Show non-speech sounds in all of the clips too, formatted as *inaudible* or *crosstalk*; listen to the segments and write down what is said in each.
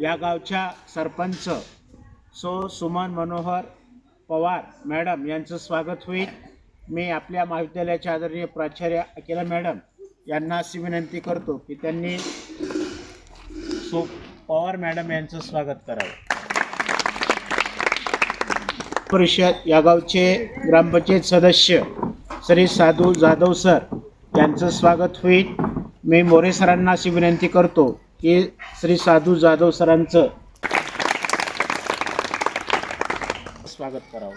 या गावच्या सरपंच सो सुमन मनोहर पवार मॅडम यांचं स्वागत होईल. मी आपल्या महाविद्यालयाच्या आदरणीय प्राचार्य अकिला मॅडम यांना अशी विनंती करतो की त्यांनी सो पवार मॅडम यांचं स्वागत करावं. परिषद या गावचे ग्रामपंचायत सदस्य श्री साधू जाधव सर यांचं स्वागत होईल. मी मोरे सरांना अशी विनंती करतो की श्री साधू जाधव सरांचं स्वागत करावं.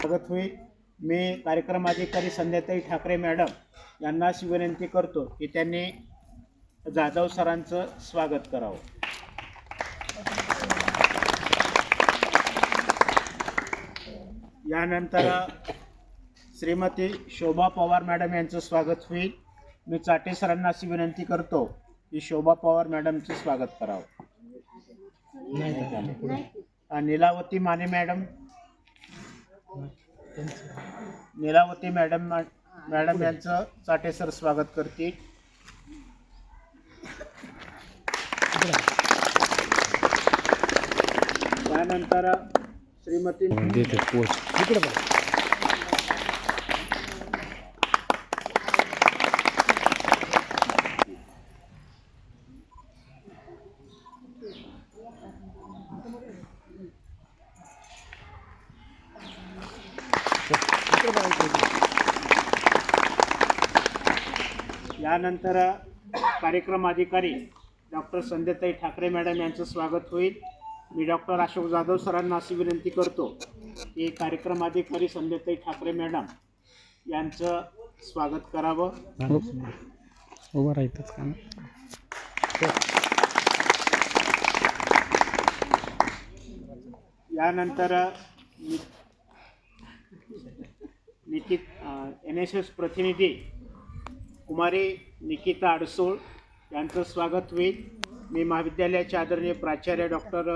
स्वागत होईल. मी कार्यक्रम अधिकारी संध्याताई ठाकरे मॅडम यांना अशी विनंती करतो की त्यांनी जाधव सरांचं स्वागत करावं. यानंतर श्रीमती शोभा पवार मॅडम यांचं स्वागत होईल. मी चाटे सरांना अशी विनंती करतो की शोभा पवार मॅडमचं स्वागत करावं. Nilavati Mane madam. Nilavati madam madam यांचं चाटे सर स्वागत करतील. त्यानंतर श्रीमती यानंतर कार्यक्रम अधिकारी डॉक्टर संध्याताई ठाकरे मॅडम यांचं स्वागत होईल. मी डॉक्टर अशोक जाधव सरांना अशी विनंती करतो की कार्यक्रम अधिकारी संध्याताई ठाकरे मॅडम यांचं स्वागत करावं. उभं राहतच का यानंतर नि- निकित एन एस एस प्रतिनिधी कुमारी निकिता अडसूळ यांचं स्वागत होईल. मी महाविद्यालयाचे आदरणीय प्राचार्य डॉक्टर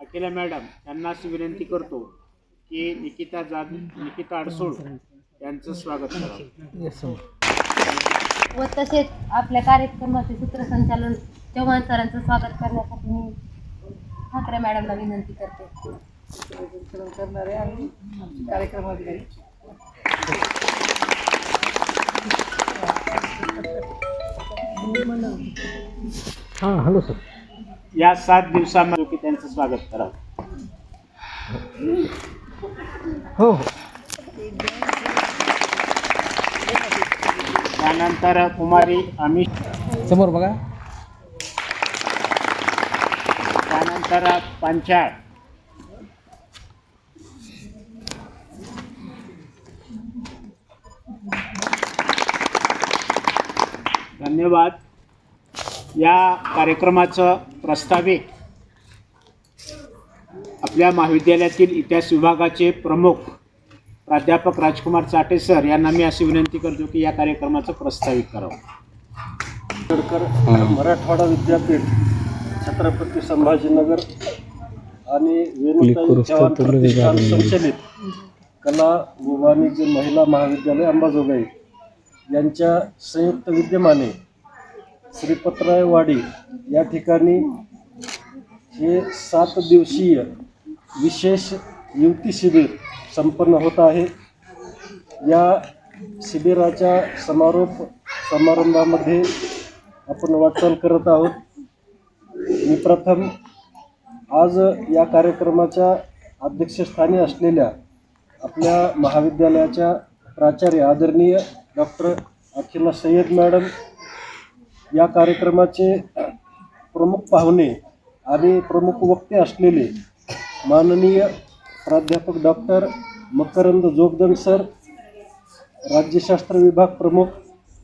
अखिला मॅडम यांना अशी विनंती करतो की निकिता जा निकिता अडसूळ यांचं स्वागत करावं व तसेच आपल्या कार्यक्रमाचे सूत्रसंचालन चव्हाण सरांचं स्वागत करण्यासाठी मी ठाकरे मॅडमला विनंती करते. करणारे आणि कार्यक्रम अधिकारी. हां हॅलो सर या सात दिवसामध्ये की त्यांचं स्वागत करावं हो हो. त्यानंतर कुमारी अमित समोर बघा. त्यानंतर पंचाळ. धन्यवाद. या कार्यक्रमाचं प्रस्तावित आपल्या महाविद्यालयातील इतिहास विभागाचे प्रमुख प्राध्यापक राजकुमार चाटे सर यांना मी अशी विनंती करतो की या कार्यक्रमाचं प्रस्तावित करावं. आंबेडकर मराठवाडा विद्यापीठ छत्रपती संभाजीनगर आणि वेणुताई चव्हाण प्रतिष्ठान संचलित कला व वाणिज्य महिला महाविद्यालय अंबाजोगाई. यांच्या संयुक्त विद्यमाने श्रीपत्रायवाडी या ठिकाणी हे सात दिवसीय विशेष युवती शिबिर संपन्न होत आहे. या शिबिराच्या समारोप समारंभामध्ये आपण वाटचाल करत आहोत. मी प्रथम आज या कार्यक्रमाच्या अध्यक्षस्थानी असलेल्या आपल्या महाविद्यालयाच्या प्राचार्य आदरणीय डॉक्टर अखिला सय्यद मॅडम या कार्यक्रमाचे प्रमुख पाहुणे आणि प्रमुख वक्ते असलेले माननीय प्राध्यापक डॉक्टर मकरंद जोगदन सर राज्यशास्त्र विभाग प्रमुख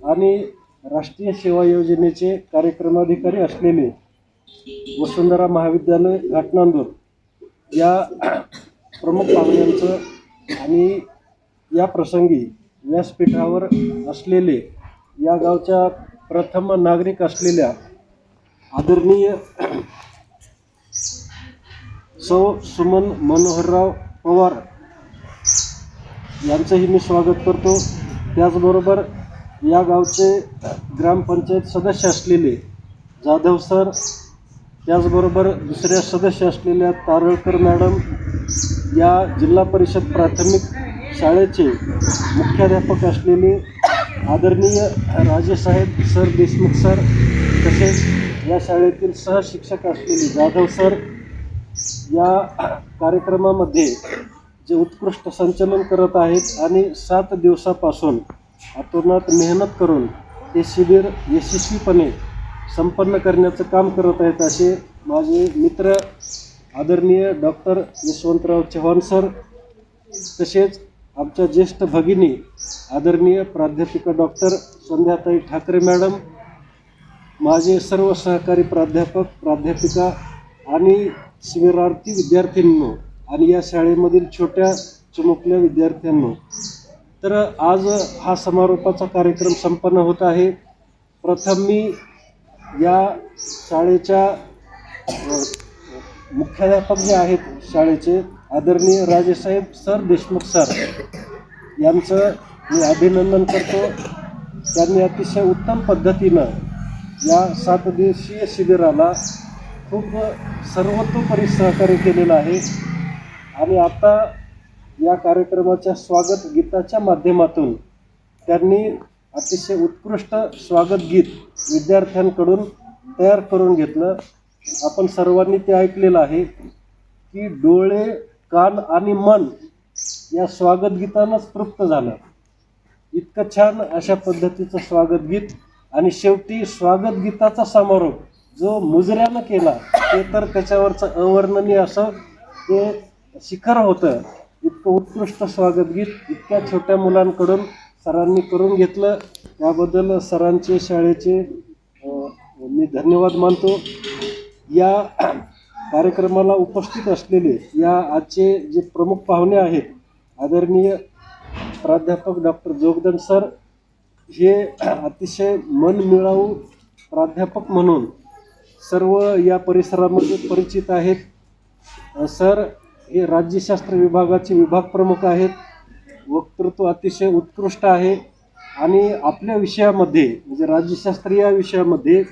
आणि राष्ट्रीय सेवा योजनेचे कार्यक्रमाधिकारी असलेले वसुंधरा महाविद्यालय घाटनांदूर. या प्रमुख पाहुण्यांचं आणि या प्रसंगी व्यासपीठावर असलेले या गावच्या प्रथम नागरिक असलेल्या आदरणीय सौ सुमन मनोहरराव पवार यांचंही मी स्वागत करतो. त्याचबरोबर या गावचे ग्रामपंचायत सदस्य असलेले जाधव सर त्याचबरोबर दुसऱ्या सदस्य असलेल्या तारळकर मॅडम या जिल्हा परिषद प्राथमिक शाळेचे मुख्याध्यापक असलेले आदरणीय राजेसाहेब सर देशमुख सर तसेच या शाळेतील सहशिक्षक असलेले जाधव सर या कार्यक्रमामध्ये जे उत्कृष्ट संचलन करत आहेत आणि सात दिवसापासून अतोनात मेहनत करून हे शिबिर यशस्वीपणे संपन्न करण्याचं काम करत आहेत असे माझे मित्र आदरणीय डॉक्टर यशवंतराव चव्हाण सर तसेच आमच्या ज्येष्ठ भगिनी आदरणीय प्राध्यापिका डॉक्टर संध्याताई ठाकरे मॅडम माझे सर्व सहकारी प्राध्यापक प्राध्यापिका आणि शिबिरार्थी विद्यार्थ्यांनो आणि या शाळेमधील छोट्या चिमुकल्या विद्यार्थ्यांनो तर आज हा समारोपाचा कार्यक्रम संपन्न होत आहे. प्रथम मी या शाळेच्या मुख्याध्यापक जे आहेत शाळेचे आदरणीय राजेसाहेब सर देशमुख सर यांचं मी अभिनंदन करतो. त्यांनी अतिशय उत्तम पद्धतीनं या सात दिवसीय शिबिराला खूप सर्वतोपरी सहकार्य केलेलं आहे. आणि आता या कार्यक्रमाच्या स्वागत गीताच्या माध्यमातून त्यांनी अतिशय उत्कृष्ट स्वागत गीत विद्यार्थ्यांकडून तयार करून घेतलं. आपण सर्वांनी ते ऐकलेलं आहे की डोळे कान आणि मन या स्वागत गीतानंच तृप्त झालं. इतकं छान अशा पद्धतीचं स्वागत गीत आणि शेवटी स्वागत गीताचा समारोप जो मुजऱ्यानं केला ते तर त्याच्यावरचं अवर्णनीय असं ते शिखर होतं. इतकं उत्कृष्ट स्वागत गीत इतक्या छोट्या मुलांकडून सरांनी करून घेतलं. त्याबद्दल सरांचे शाळेचे मी धन्यवाद मानतो. या कार्यक्रमाला उपस्थित असलेले या आजचे जे प्रमुख पाहुणे आहेत आदरणीय प्राध्यापक डॉक्टर जोगदन सर हे अतिशय मनमिळावू प्राध्यापक म्हणून सर्व या परिसरामध्ये परिचित आहेत. सर हे राज्यशास्त्र विभागाचे विभाग प्रमुख आहेत. वक्तृत्व अतिशय उत्कृष्ट आहे. आणि आपल्या विषयामध्ये म्हणजे राज्यशास्त्र या विषयामध्ये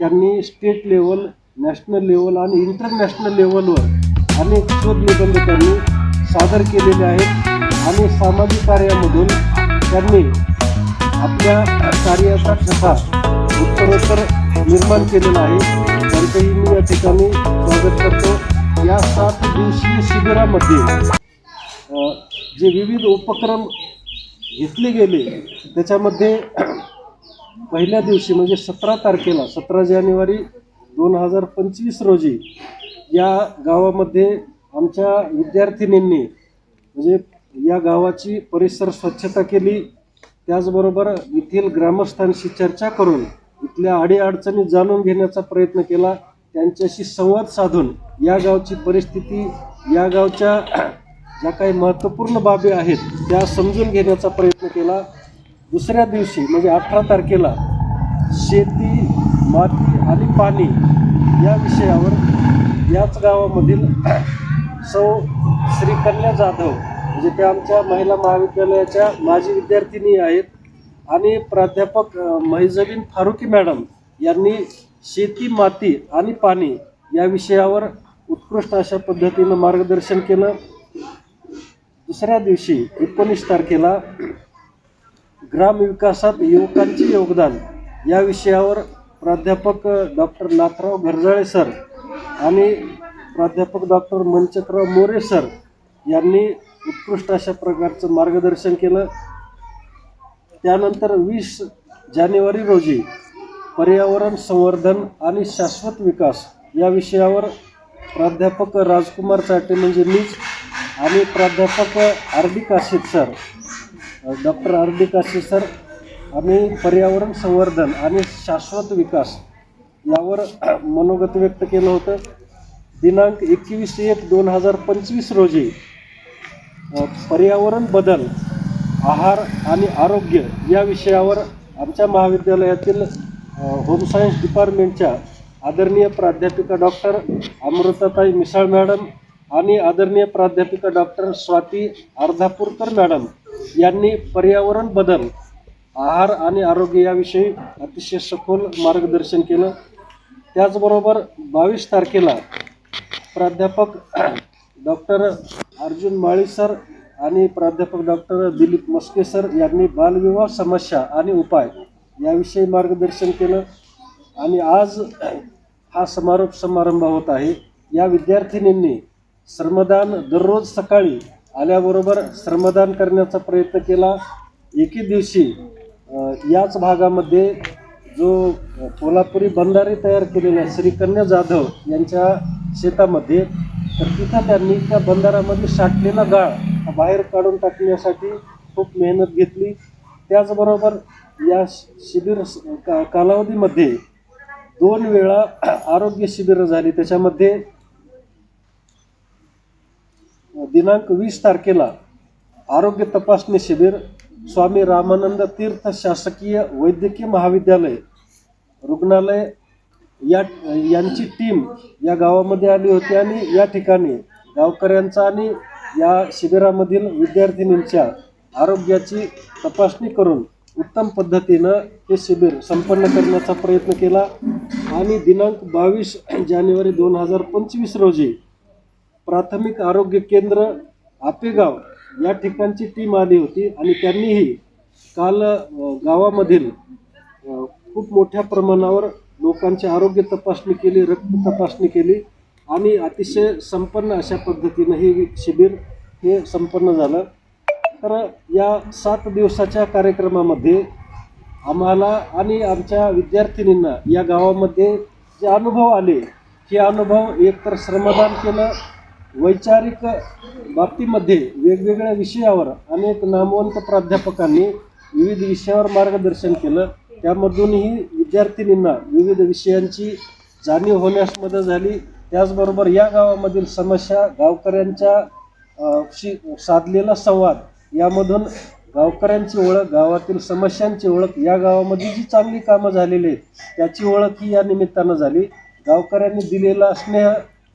त्यांनी स्टेट लेवल नॅशनल लेवल आणि इंटरनॅशनल लेवलवर अनेक शोध निबंध त्यांनी सादर केलेले आहेत आणि सामाजिक कार्यामधून त्यांनी आपल्या कार्याचा ठसा उत्तरोत्तर निर्माण केलेला आहे त्यांचंही मी या ठिकाणी स्वागत करतो. या सात दिवसीय शिबिरामध्ये जे विविध उपक्रम घेतले गेले त्याच्यामध्ये पहिल्या दिवशी म्हणजे सतरा तारखेला सतरा जानेवारी दोन हजार पंचवीस रोजी या गावामध्ये आमच्या विद्यार्थिनींनी म्हणजे या गावाची परिसर स्वच्छता केली. त्याचबरोबर येथील ग्रामस्थांशी चर्चा करून इथल्या अडीअडचणी जाणून घेण्याचा प्रयत्न केला. त्यांच्याशी संवाद साधून या गावची परिस्थिती या गावच्या ज्या काही महत्त्वपूर्ण बाबी आहेत त्या समजून घेण्याचा प्रयत्न केला. दुसऱ्या दिवशी म्हणजे अठरा तारखेला शेती माती आणि पाणी या विषयावर याच गावामधील सौ श्रीकन्या जाधव म्हणजे त्या आमच्या महिला महाविद्यालयाच्या माजी विद्यार्थिनी आहेत. आणि प्राध्यापक महिजबीन फारुकी मॅडम यांनी शेती माती आणि पाणी या विषयावर उत्कृष्ट अशा पद्धतीनं मार्गदर्शन केलं. दुसऱ्या दिवशी एकोणीस तारखेला ग्रामविकासात युवकांचे योगदान या विषयावर प्राध्यापक डॉक्टर नाथराव घरजाळे सर आणि प्राध्यापक डॉक्टर मंचकराव मोरे सर यांनी उत्कृष्ट अशा प्रकारचं मार्गदर्शन केलं. त्यानंतर वीस जानेवारी रोजी पर्यावरण संवर्धन आणि शाश्वत विकास या विषयावर प्राध्यापक राजकुमार चाटे म्हणजे मीच आणि प्राध्यापक R D Kashid sir doctor R D Kashid sir आम्ही पर्यावरण संवर्धन आणि शाश्वत विकास यावर *clears throat* मनोगत व्यक्त केलं होतं. दिनांक एकवीस एक दोन हजार पंचवीस रोजी पर्यावरण बदल आहार आणि आरोग्य या विषयावर आमच्या महाविद्यालयातील होम सायन्स डिपार्टमेंटच्या आदरणीय प्राध्यापिका डॉक्टर अमृताताई मिसाळ मॅडम आणि आदरणीय प्राध्यापिका डॉक्टर स्वाती अर्धापूरकर मॅडम यांनी पर्यावरण बदल आहार आणि आरोग्य याविषयी अतिशय सखोल मार्गदर्शन केलं. त्याचबरोबर बावीस तारखेला प्राध्यापक *clears throat* डॉक्टर अर्जुन माळी सर आणि प्राध्यापक डॉक्टर दिलीप मस्के सर यांनी बालविवाह समस्या आणि उपाय याविषयी मार्गदर्शन केलं. आणि आज *clears throat* हा समारोप समारंभ होत आहे. या विद्यार्थिनींनी श्रमदान दररोज सकाळी आल्याबरोबर श्रमदान करण्याचा प्रयत्न केला. एके दिवशी याच भागामध्ये जो कोल्हापुरी बंधारे तयार केलेल्या श्रीकन्या जाधव यांच्या शेतामध्ये तर तिथं त्यांनी त्या बंधारामध्ये साठलेला गाळ बाहेर काढून टाकण्यासाठी खूप मेहनत घेतली. त्याचबरोबर या शि- शिबिर का कालावधीमध्ये दोन वेळा आरोग्य शिबिरं झाली. त्याच्यामध्ये दिनांक वीस तारखेला आरोग्य तपासणी शिबिर स्वामी रामानंद तीर्थ शासकीय वैद्यकीय महाविद्यालय रुग्णालय या यांची टीम या गावामध्ये आली होती आणि या ठिकाणी गावकऱ्यांचा आणि या शिबिरामधील विद्यार्थिनींच्या आरोग्याची तपासणी करून उत्तम पद्धतीनं हे शिबिर संपन्न करण्याचा प्रयत्न केला. आणि दिनांक बावीस जानेवारी दोन हजार पंचवीस रोजी प्राथमिक आरोग्य केंद्र आपेगाव या ठिकाणची टीम आली होती आणि त्यांनीही काल गावामधील खूप मोठ्या प्रमाणावर लोकांची आरोग्य तपासणी केली रक्त तपासणी केली आणि अतिशय संपन्न अशा पद्धतीनं हे शिबिर हे संपन्न झालं. तर या सात दिवसाच्या कार्यक्रमामध्ये आम्हाला आणि आमच्या विद्यार्थिनींना या गावामध्ये जे अनुभव आले हे अनुभव एकतर श्रमदान केलं वैचारिक बाबतीमध्ये वेगवेगळ्या विषयावर अनेक नामवंत प्राध्यापकांनी विविध विषयावर मार्गदर्शन केलं. त्यामधूनही विद्यार्थिनींना विविध विषयांची जाणीव होण्यास मदत झाली. त्याचबरोबर या गावामधील समस्या गावकऱ्यांच्या शी साधलेला संवाद यामधून गावकऱ्यांची ओळख गावातील समस्यांची ओळख या गावामध्ये जी चांगली कामं झालेली आहेत त्याची ओळख ही या निमित्तानं झाली. गावकऱ्यांनी दिलेला स्नेह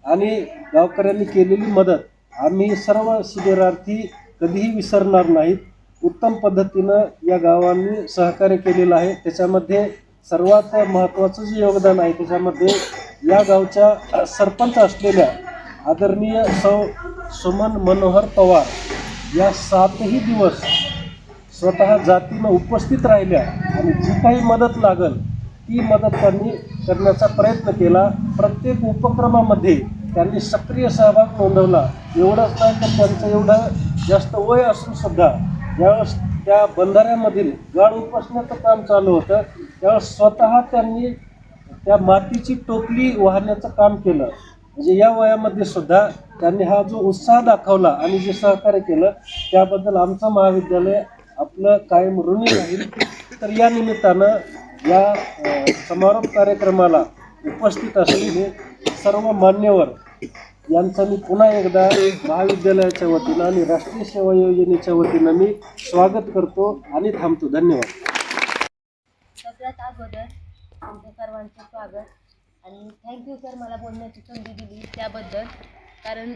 आणि गावकऱ्यांनी केलेली मदत. आम्ही सर्व शिबिरार्थी कधीही विसरणार नाहीत. उत्तम पद्धतीनं या गावांनी सहकार्य केलेलं आहे. त्याच्यामध्ये सर्वात महत्त्वाचं जे योगदान आहे त्याच्यामध्ये या गावच्या सरपंच असलेल्या आदरणीय सौ सुमन मनोहर पवार या सातही दिवस स्वतः जातीनं उपस्थित राहिल्या आणि जी काही मदत लागल ती मदत त्यांनी करण्याचा प्रयत्न केला. प्रत्येक उपक्रमामध्ये त्यांनी सक्रिय सहभाग नोंदवला. एवढंच नाही तर त्यांचं एवढं जास्त वय असून सुद्धा ज्यावेळेस त्या बंधाऱ्यामधील गाळ उपसण्याचं काम चालू होतं. त्यावेळेस स्वतः त्यांनी त्या मातीची टोपली वाहण्याचं काम केलं. म्हणजे या वयामध्ये सुद्धा त्यांनी हा जो उत्साह दाखवला आणि जे सहकार्य केलं त्याबद्दल आमचं महाविद्यालय आपलं कायम ऋणी राहील. तर या निमित्तानं या समारोप कार्यक्रमाला उपस्थित असलेले सर्व मान्यवर यांचं मी पुन्हा एकदा महाविद्यालयाच्या वतीनं आणि राष्ट्रीय सेवा योजनेच्या वतीनं मी स्वागत करतो आणि थांबतो. धन्यवाद. सगळ्यात अगोदर तुमच्या सर्वांचं स्वागत आणि थँक्यू सर मला बोलण्याची संधी दिली त्याबद्दल. कारण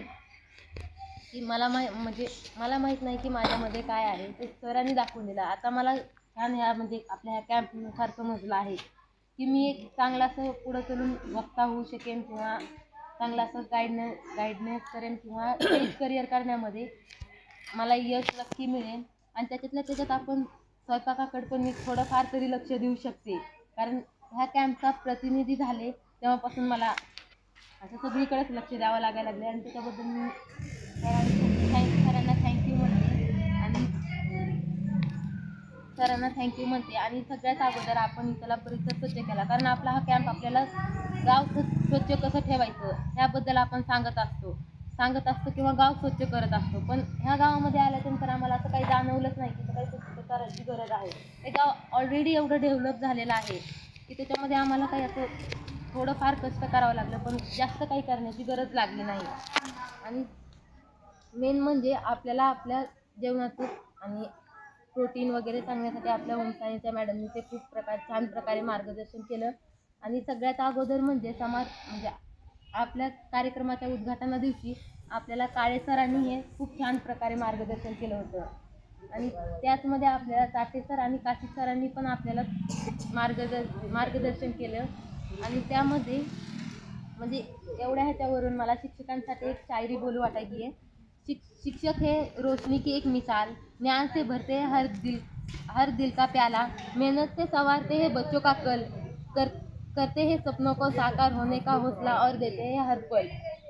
की मला माहि म्हणजे मला माहीत नाही की माझ्यामध्ये काय आहे. ते सरांनी दाखवून दिलं. आता मला छान ह्या म्हणजे आपल्या ह्या कॅम्पनुसार समजलं आहे. की मी एक चांगला असं पुढं चलून वक्ता होऊ शकेन किंवा चांगला असं गाईडने गाईडनेस करेन किंवा करिअर करण्यामध्ये मला यश नक्की मिळेल. आणि त्याच्यातल्या त्याच्यात आपण स्वयंपाकाकडे पण मी थोडंफार तरी लक्ष देऊ शकते. कारण ह्या कॅम्पचा प्रतिनिधी झाले तेव्हापासून मला असं सगळीकडेच लक्ष द्यावं लागायला लागले आणि त्याच्याबद्दल मी सरांना थँक्यू म्हणते. आणि सगळ्यात अगोदर आपण इथला परिसर स्वच्छ केला. कारण आपला हा कॅम्प आपल्याला गाव स्वच्छ कसं ठेवायचं ह्याबद्दल आपण सांगत असतो. सांगत असतो किंवा गाव स्वच्छ करत असतो. पण ह्या गावामध्ये आल्यानंतर आम्हाला असं काही जाणवलंच नाही की काही स्वच्छ करायची गरज आहे. हे गाव ऑलरेडी एवढं डेव्हलप झालेलं आहे की त्याच्यामध्ये आम्हाला काही असं थोडंफार कष्ट करावं लागलं. पण जास्त काही करण्याची गरज लागली नाही. आणि मेन म्हणजे आपल्याला आपल्या जेवणाचं आणि प्रोटीन वगैरे सांगण्यासाठी आपल्या ओमसाईच्या मॅडमनी ते खूप प्रकार छान प्रकारे मार्गदर्शन केलं. आणि सगळ्यात अगोदर म्हणजे समाज म्हणजे आपल्या कार्यक्रमाच्या उद्घाटना दिवशी आपल्याला काळे सरांनी हे खूप छान प्रकारे मार्गदर्शन केलं होतं. आणि त्याचमध्ये आपल्याला ताटे सर आणि काशी सरांनी पण आपल्याला मार्गदर्श मार्गदर्शन केलं. आणि त्यामध्ये म्हणजे एवढ्या ह्याच्यावरून मला शिक्षकांसाठी एक शायरी बोलू वाटायची आहे. शिक शिक्षक है रोशनी की एक मिसाल। ज्ञान से भरते हैं हर दिल हर दिल का प्याला। मेहनत से संवारते हैं बच्चों का कल। कर करते हैं सपनों को साकार होने का हौसला और देते हैं हर पल।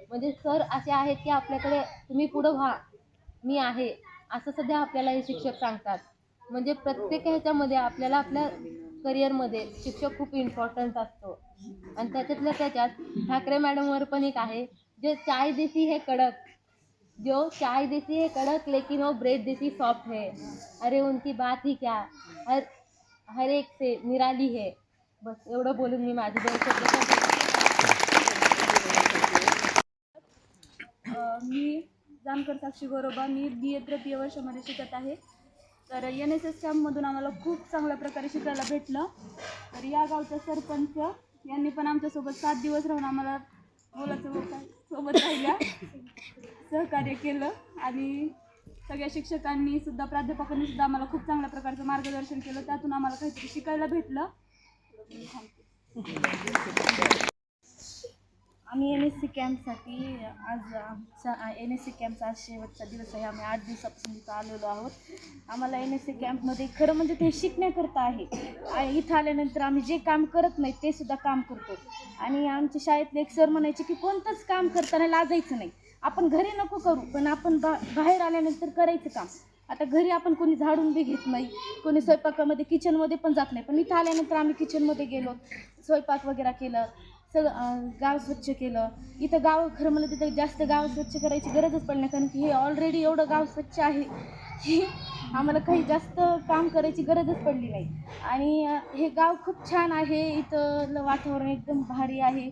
म्हणजे सर असे आहेत की आपल्याकडे तुम्ही पुढं व्हा मी आहे. असं सध्या आपल्याला हे शिक्षक सांगतात. म्हणजे प्रत्येक ह्याच्यामध्ये आपल्याला आपल्या करिअरमध्ये शिक्षक खूप इम्पॉर्टन्स असतो. आणि त्याच्यातल्या त्याच्यात ठाकरे मॅडमवर पण एक आहे जे चाय देसी हे कडक जो चाय देसी है कड़क लेकिन वो ब्रेड देसी सॉफ्ट है। अरे उनकी बात ही क्या? हर हर एक से निराली है। बस एवढं बोलून मी माझी मी जानकर साक्षी गोरोबा. मी बी ए तृतीय वर्षामध्ये शिकत आहे. तर एन एस एस कॅम्पमधून आम्हाला खूप चांगल्या प्रकारे शिकायला भेटलं. तर या गावचा सरपंच यांनी पण आमच्यासोबत सात दिवस राहून आम्हाला बोलायचं होतं सोबत राहिल्या सहकार्य केलं आणि सगळ्या शिक्षकांनी सुद्धा प्राध्यापकांनी सुद्धा आम्हाला खूप चांगल्या प्रकारचं मार्गदर्शन केलं. त्यातून आम्हाला काहीतरी शिकायला भेटलं. आम्ही एन एस सी कॅम्पसाठी आज आमचा एन एस सी कॅम्पचा आज शेवटचा दिवस आहे. आम्ही आठ दिवसापासून इथं आलेलो आहोत. आम्हाला एन एस सी कॅम्पमध्ये खरं म्हणजे ते शिकण्याकरता आहे. इथं आल्यानंतर आम्ही जे काम करत नाही ते सुद्धा काम करतो. आणि आमच्या शाळेतले एक सर म्हणायचे की कोणतंच काम करताना लाजायचं नाही. आपण घरी नको करू पण आपण बा बाहेर आल्यानंतर करायचं काम. आता घरी आपण कोणी झाडून बी घेत नाही कोणी स्वयंपाकामध्ये किचनमध्ये पण जात नाही. पण इथं आल्यानंतर आम्ही किचनमध्ये गेलो स्वयंपाक वगैरे केलं. सगळं गाव स्वच्छ केलं. इथं गाव खरं मला तिथं जास्त गाव स्वच्छ करायची गरजच पडली कारण की हे ऑलरेडी एवढं गाव स्वच्छ आहे. की आम्हाला काही जास्त काम करायची गरजच पडली नाही. आणि हे गाव खूप छान आहे. इथलं वातावरण एकदम भारी आहे.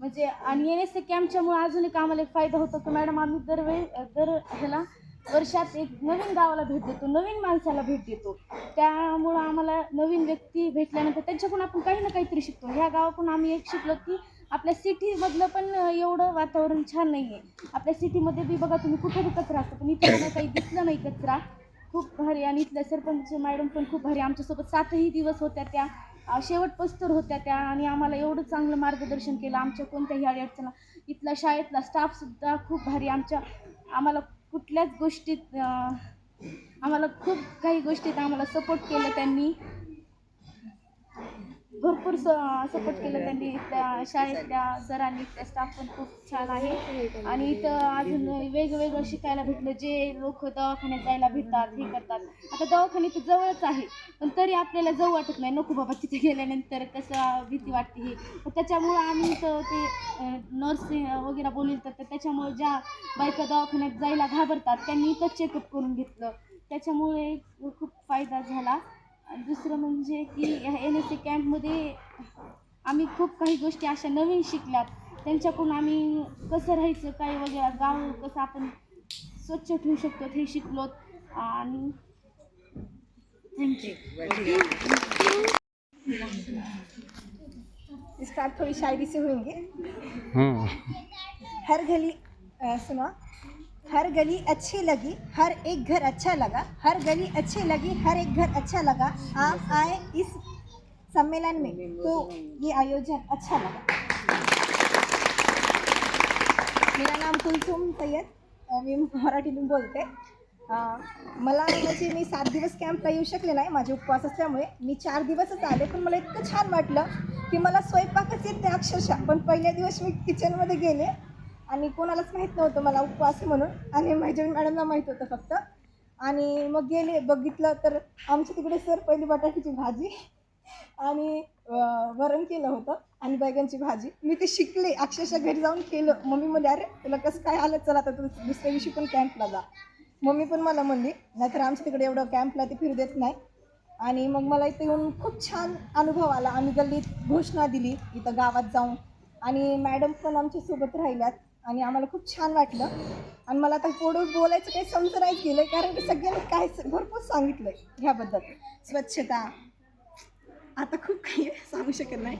म्हणजे आणि एन एस सी कॅम्पच्यामुळे अजून एक आम्हाला एक फायदा होतो की मॅडम आम्ही दरवेळी दर ह्याला वर्षात एक नवीन गावाला भेट देतो नवीन माणसाला भेट देतो. त्यामुळं आम्हाला नवीन व्यक्ती भेटल्यानंतर त्यांच्याकडून आपण काही ना काहीतरी शिकतो. ह्या गावाकडून आम्ही एक शिकलो की आपल्या सिटीमधलं पण एवढं वातावरण छान नाही आहे आपल्या सिटीमध्ये बी बघा तुम्ही कुठे बी कचरा असतो पण इथं मला काही दिसलं नाही कचरा. खूप भारी. आणि इथल्या सरपंच मॅडम पण खूप भारी. आमच्यासोबत सातही दिवस होत्या त्या. शेवटपस्तर शेवट पस्तर होत्या त्या. आणि आम्हाला एवढं चांगलं मार्गदर्शन केलं आमच्या कोणत्याही अडचणीला. इथला शाळेतला स्टाफसुद्धा खूप भारी. आमच्या आम्हाला कुठल्याच गोष्टीत आम्हाला खूप काही गोष्टीत आम्हाला सपोर्ट केलं त्यांनी. भरपूर स सपोर्ट केलं त्यांनी. त्या शाळेतल्या सरांनी त्या स्टाफ पण खूप छान आहे. आणि इथं अजून वेगवेगळं शिकायला भेटलं. जे लोक दवाखान्यात जायला भेटतात हे करतात. आता दवाखाने तर जवळच आहे पण तरी आपल्याला जाऊ वाटत नाही. नको बाबा तिथे गेल्यानंतर कसं भीती वाटते हे. त्याच्यामुळं आम्ही इथं ते नर्सिंग वगैरे बोलवतात तर त्याच्यामुळे ज्या बायका दवाखान्यात जायला घाबरतात त्यांनी इथं चेकअप करून घेतलं. त्याच्यामुळे खूप फायदा झाला. दुसरं म्हणजे की ह्या एन एस सी कॅम्पमध्ये आम्ही खूप काही गोष्टी अशा नवीन शिकल्यात त्यांच्याकडून आम्ही कसं राहायचं काय वगैरे गाव कसं आपण स्वच्छ ठेवू शकतो हे शिकलो आणि थँक्यू स्टार्ट थोड़ी शायरी से होंगे. हर गली सुनो। हर गली अच्छी लगी हर एक घर अच्छा लगा हर गली अच्छी लगी हर एक घर अच्छा लगा। आप आए इस सम्मेलन में तो ये आयोजन अच्छा लगा। मेरा नाम कुलसुम सय्यद मी मराठीतून बोलते. मला म्हणजे मी सात दिवस कॅम्पला येऊ शकले नाही माझे उपवास असल्यामुळे. मी चार दिवसच आले पण मला इतकं छान वाटलं की मला स्वयंपाकच येत नाही अक्षरशः. पण पहिल्या दिवस मी किचनमध्ये गेले आणि कोणालाच माहीत नव्हतं मला उपवास म्हणून. आणि माझ्या मॅडमला माहीत होतं फक्त. आणि मग गेले बघितलं तर आमच्या तिकडे सर पहिली बटाट्याची भाजी आणि वरण केलं होतं आणि बैगनची भाजी. मी ते शिकले अक्षरशः घरी जाऊन केलं. मम्मी म्हणजे अरे तुला कसं काय आलं? चला आता तू दुसऱ्या दिवशी पण कॅम्पला जा. मम्मी पण मला म्हणली नाहीतर आमच्या तिकडे एवढं कॅम्पला ते फिरू देत नाही. आणि मग मला इथे येऊन खूप छान अनुभव आला. आम्ही गल्लीत घोषणा दिली इथं गावात जाऊन. आणि मॅडम पण आमच्यासोबत राहिल्यात. आणि आम्हाला खूप छान वाटलं. आणि मला आता पुढे बोलायचं काही समजून नाही गेलं कारण की सगळ्यांनी काय भरपूर सांगितलं ह्याबद्दल. स्वच्छता. आता खूप काही सांगू शकत नाही.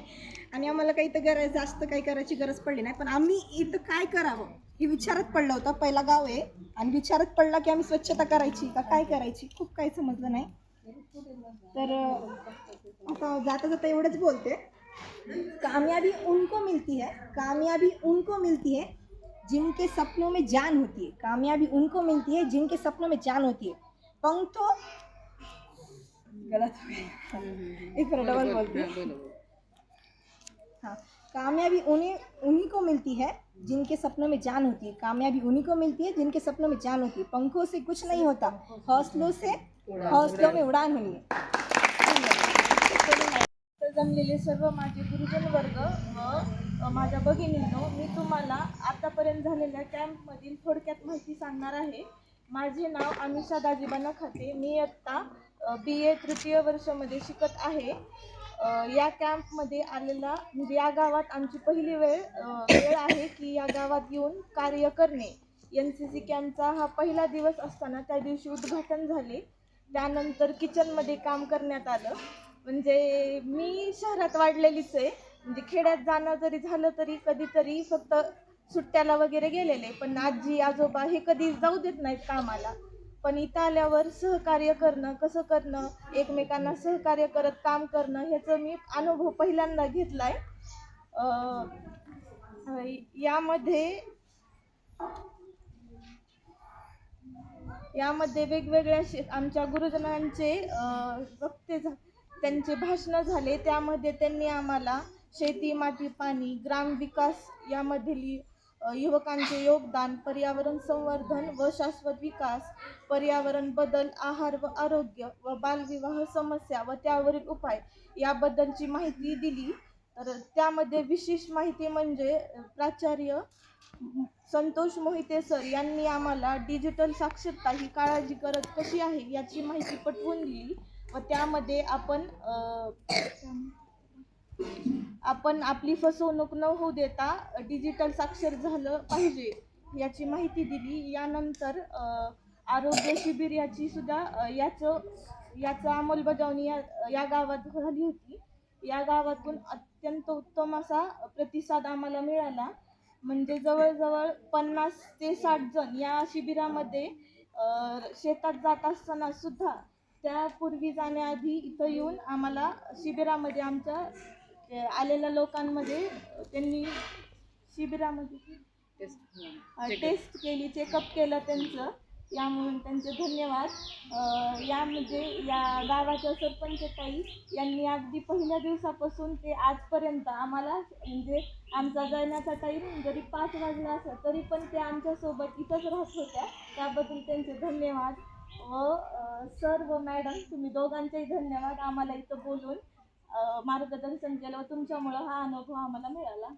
आणि आम्हाला काही तर गरज जास्त काही करायची गरज पडली नाही. पण आम्ही इथं काय करावं हे विचारत पडलं होतं. पहिला गाव आहे. आणि विचारत पडला की आम्ही स्वच्छता करायची का काय करायची? खूप काही समजलं नाही. तर आता जाता जाता एवढंच बोलते. कामयाबी उनको मिलती है. कामयाबी उनको मिलती है. जिनके सपनों में जान होती है कामयाबी उनको मिलती है जिनके सपनों में जान होती है। पंक्तो गलत हो गया। एक बार डबल बोलते हैं। हाँ कामयाबी उन्हें उन्हीं को मिलती है जिनके सपनों में जान होती है। कामयाबी उन्हीं को मिलती है जिनके सपनों में जान होती है। पंखों से कुछ नहीं होता हौसलों से हौसलों में उड़ान। होनी है। जमलेले सर्व माझे गुरुजन वर्ग व माझ्या भगिनींनो मी तुम्हाला आतापर्यंत झालेल्या कॅम्पमधील थोडक्यात माहिती सांगणार आहे. माझे नाव अमिषा दाजीबाना खाते. मी आत्ता बी ए तृतीय वर्षामध्ये शिकत आहे. या कॅम्पमध्ये आलेला म्हणजे या गावात आमची पहिली वेळ वेळ आहे की या गावात येऊन कार्य करणे. एन सी सी कॅम्पचा हा पहिला दिवस असताना त्या दिवशी उद्घाटन झाले. त्यानंतर किचनमध्ये काम करण्यात आलं. म्हणजे मी शहरात वाढलेलीच आहे. म्हणजे खेड्यात जाणं जरी झालं तरी कधीतरी फक्त सुट्ट्याला वगैरे गेलेले पण आजी आजोबा हे कधी जाऊ देत नाहीत कामाला. पण इथं आल्यावर सहकार्य करणं कसं करणं एकमेकांना सहकार्य करत काम करणं ह्याचं मी अनुभव पहिल्यांदा घेतला आहे यामध्ये यामध्ये वेगवेगळ्या शे आमच्या गुरुजनांचे वक्ते झा त्यांचे भाषणं झाले. त्यामध्ये त्यांनी आम्हाला शेती माती पाणी ग्रामविकास यामधील युवकांचे योगदान पर्यावरण संवर्धन व शाश्वत विकास पर्यावरण बदल आहार व आरोग्य व बालविवाह समस्या व त्यावरील उपाय याबद्दलची माहिती दिली. तर त्यामध्ये विशेष माहिती म्हणजे प्राचार्य संतोष मोहिते सर यांनी आम्हाला डिजिटल साक्षरता ही काळाची गरज कशी आहे याची माहिती पटवून दिली व त्यामध्ये आपण आपण आपली फसवणूक न होऊ देता डिजिटल साक्षर झालं पाहिजे याची माहिती दिली. यानंतर आरोग्य शिबिर याची सुद्धा याचं याचं अंमलबजावणी या या गावात झाली होती. या गावातून अत्यंत उत्तम असा प्रतिसाद आम्हाला मिळाला. म्हणजे जवळजवळ पन्नास ते साठ जण या शिबिरामध्ये शेतात जात असताना सुद्धा त्यापूर्वी जाण्याआधी इथं येऊन आम्हाला शिबिरामध्ये आमच्या अ, आलेल्या लोकांमध्ये त्यांनी शिबिरामध्ये टेस्ट केली चेकअप केलं त्यांचं. यामुळे त्यांचे धन्यवाद. यामध्ये या गावाच्या सरपंच ताई यांनी अगदी पहिल्या दिवसापासून ते आजपर्यंत आम्हाला म्हणजे आमचा जळण्याचा टाईम जरी पाच वाजला असला तरी पण ते आमच्यासोबत इथंच राहत होत्या. त्याबद्दल त्यांचे धन्यवाद. व सर व मॅडम तुम्ही दोघांचेही धन्यवाद आम्हाला इथं बोलून. मार्गदर्शन केलं तुमच्यामुळं हा अनुभव आम्हाला मिळाला.